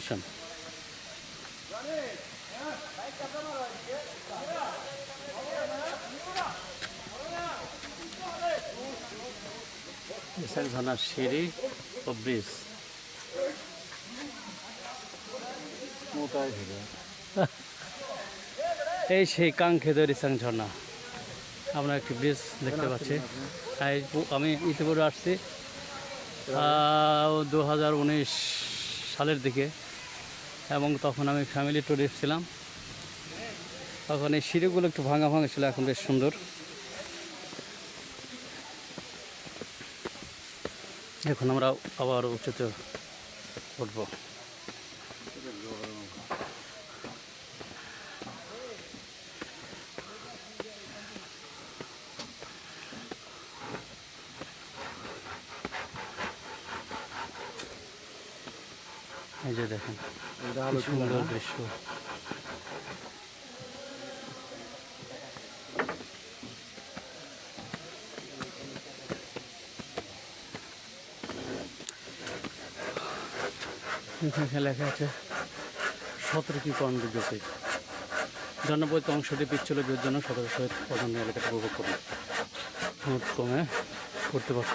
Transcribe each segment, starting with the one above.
আসেন। সিঁড়ি ও ব্রিজ। এই সেই কাঙ্ক্ষিত রিসাং ঝর্ণা। আমরা একটি ব্রিজ দেখতে পাচ্ছি। তাই আমি ইতিপূর্বে আসছি। দু হাজার উনিশ সালের দিকে। এবং তখন আমি ফ্যামিলি ট্যুর এসেছিলাম। তখন এই সিঁড়িগুলো একটু ভাঙা ভাঙা ছিল, এখন বেশ সুন্দর। এখন আমরা আবার উঁচুতে উঠবো। এই যে দেখেন সুন্দর দৃশ্য। এখানে লেখা আছে সতর্কী কর্মযোগ্যতে জনবৈত অংশটি পিচ্ছিল জন্য সহিত প্রধান এলাকাটা উপভোগ করুন। ভোট কমে কর্তৃপক্ষ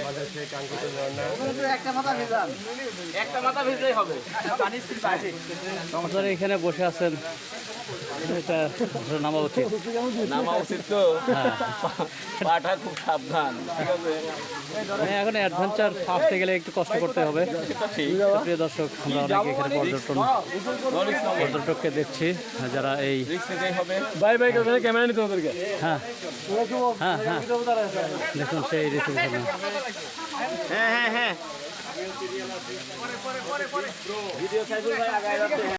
আমাদের সেই কাঙ্ক্ষিত আপনারা এখানে বসে আছেন। এটা নামা উচিত নামা উচিত তো হ্যাঁ পাটা খুব সাবধান। মানে এখন অ্যাডভেঞ্চার আসতে গেলে একটু কষ্ট করতে হবে। প্রিয় দর্শক আমরা অনেকে এখানে পর্যটন পর্যটককে দেখছি। যারা এই রিক্স নিতেই হবে। ভাই ভাই ক্যামেরা নিতে ওদেরকে। হ্যাঁ। হ্যাঁ হ্যাঁ। দেখুন সেই ঋতু হ্যাঁ হ্যাঁ হ্যাঁ।